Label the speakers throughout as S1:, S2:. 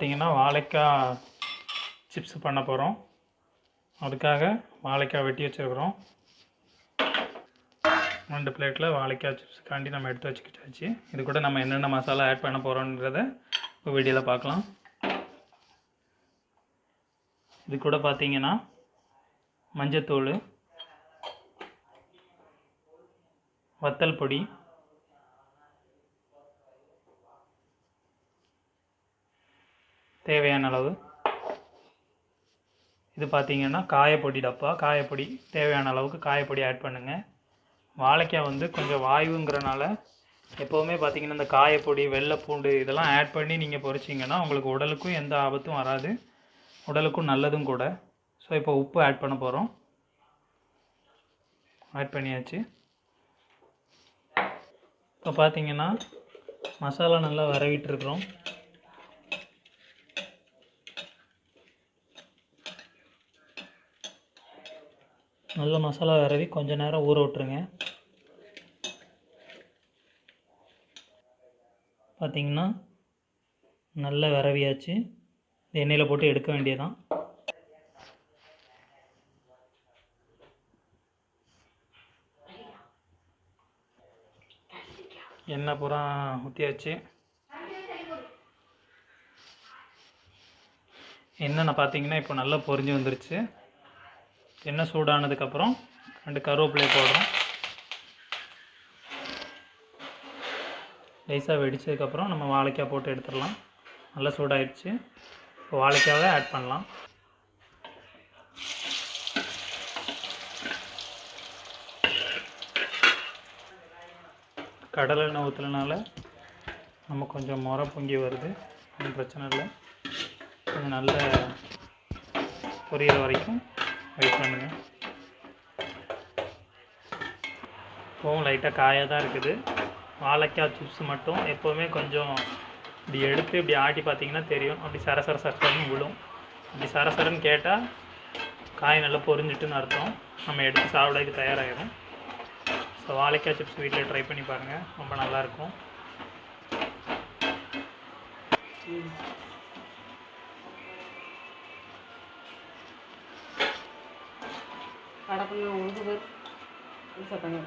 S1: பார்த்தீங்கன்னா வாழைக்காய் சிப்ஸ் பண்ண போகிறோம் அதுக்காக வாழைக்காய் வெட்டி வச்சுருக்குறோம். ரெண்டு பிளேட்டில் வாழைக்காய் சிப்ஸுக்காண்டி நம்ம எடுத்து வச்சுக்கிட்டாச்சு. இது கூட நம்ம என்னென்ன மசாலா ஆட் பண்ண போகிறோன்றத இப்போ வீடியோவில் பார்க்கலாம். இது கூட பார்த்தீங்கன்னா மஞ்சத்தூள் வத்தல் பொடி தேவையான அளவு. இது பார்த்தீங்கன்னா காயப்பொடி டப்பா. காயப்பொடி தேவையான அளவுக்கு காயப்பொடி ஆட் பண்ணுங்கள் வாழைக்காய் வந்து கொஞ்சம் வாயுங்கிறனால எப்போவுமே பார்த்திங்கன்னா இந்த காயப்பொடி வெள்ளைப்பூண்டு இதெல்லாம் ஆட் பண்ணி நீங்கள் பொரிச்சிங்கன்னா உங்களுக்கு உடலுக்கும் எந்த ஆபத்தும் வராது. உடலுக்கும் நல்லதும் கூட. ஸோ இப்போ உப்பு ஆட் பண்ண போகிறோம் ஆட் பண்ணியாச்சு. இப்போ பார்த்திங்கன்னா மசாலா நல்லா வரவிட்டுருக்குறோம் நல்ல மசாலா விரவி கொஞ்சம் நேரம் ஊற விட்டுருங்க. பார்த்தீங்கன்னா நல்ல விரவியாச்சு எண்ணெயில் போட்டு எடுக்க வேண்டியதான் எண்ணெய் பூரா ஊற்றியாச்சு என்னென்ன பார்த்தீங்கன்னா இப்போ நல்லா பொரிஞ்சு வந்துருச்சு. எண்ணெய் சூடானதுக்கப்புறம் ரெண்டு கருவேப்பிலை போடுறோம். லேசாக வெடித்ததுக்கப்புறம் நம்ம வாழைக்காய் போட்டு எடுத்துடலாம். நல்லா சூடாயிடுச்சு. இப்போ வாழைக்காவை ஆட் பண்ணலாம். கடலை எண்ணெய் ஊற்றுலனால நம்ம கொஞ்சம் முறை பொங்கி வருது. ஒன்றும் பிரச்சனை இல்லை. கொஞ்சம் நல்ல பொரியிற வரைக்கும் வெயிட் பண்ணுங்கள் இப்போவும் லைட்டாக காயாக தான் இருக்குது. வாழைக்காய் சிப்ஸ் மட்டும் எப்போவுமே கொஞ்சம் இப்படி எடுத்து இப்படி ஆட்டி பார்த்தீங்கன்னா தெரியும். அப்படி சர சர சரன்னு விழும். அப்படி சர சரன்னு கேட்டால் காய் நல்லா பொரிஞ்சிட்டுன்னு அர்த்தம். நம்ம எடுத்து சாப்பிடக்கு தயாராகிடும் ஸோ வாழைக்காய் சிப்ஸ் வீட்டில் ட்ரை பண்ணி பாருங்கள் ரொம்ப நல்லாயிருக்கும்
S2: கடப்பங்க உழுது பேர் சத்தங்க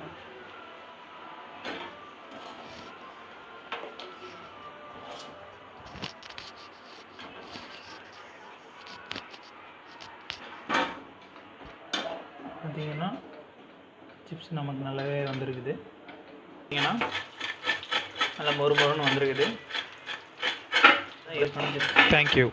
S1: பார்த்தீங்கன்னா சிப்ஸ் நமக்கு நல்லாவே வந்திருக்குது. பார்த்தீங்கன்னா நல்லா மொறுமொறுன்னு வந்திருக்குது. தேங்க்யூ